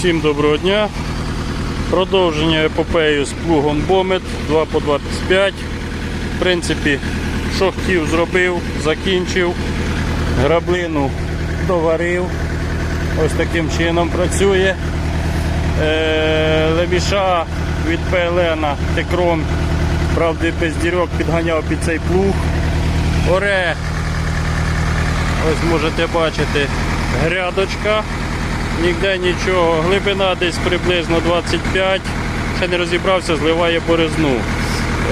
Всім доброго дня. Продовження епопею з плугом Бомет 2 по 25. В принципі, що хотів, зробив, закінчив. Граблину доварив. Ось таким чином працює. Е, левіша від ПЛН Текрон, правда, без дірок підганяв під цей плуг. Оре, ось можете бачити, грядочка. Ніде нічого. Глибина десь приблизно 25. Ще не розібрався, зливає борозну.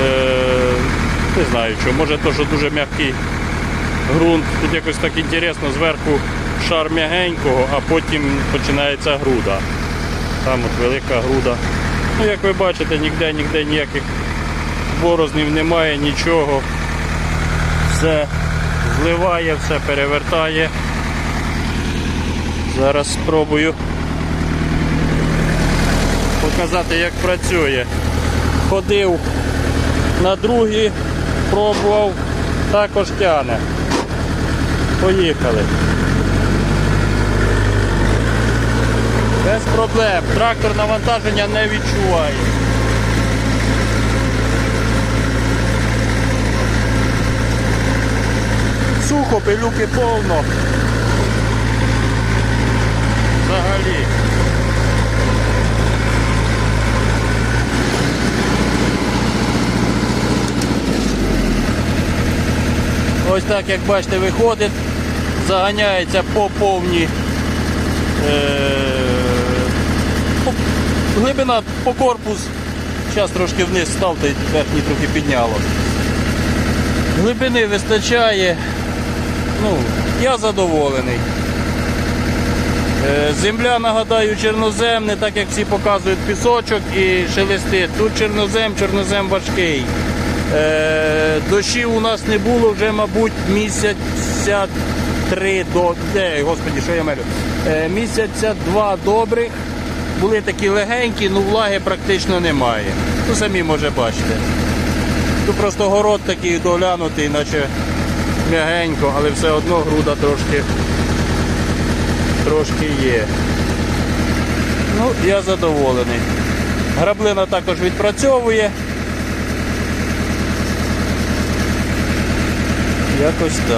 Е, не знаю що, може то, що дуже м'який ґрунт. Тут якось так інтересно, зверху шар м'ягенького, а потім починається груда. Там от велика груда. Ну, як ви бачите, ніде, ніде ніяких борознів немає, нічого. Все зливає, все перевертає. Зараз спробую показати, як працює. Ходив на другі, пробував, також тяне. Поїхали. Без проблем. Трактор навантаження не відчуває. Сухо, пилюки повно. Взагалі. Ось так, як бачите, виходить, заганяється по повній. Е, глибина по корпус. Зараз трошки вниз став, та верхній трохи підняло. Глибини вистачає. Ну, я задоволений. Е, Земля, нагадаю, чорнозем, не так як всі показують пісочок і шелестить. Тут чорнозем, чорнозем важкий. Е, Дощів у нас не було вже, мабуть, місяця три до. Де, господі, що я мелю? Е, Місяця два добрих. Були такі легенькі, ну влаги практично немає. Ну самі може бачите. Тут просто город такий доглянутий, наче м'ягенько, але все одно груда трошки трошки є. Ну, я задоволений. Граблина також відпрацьовує. Якось так.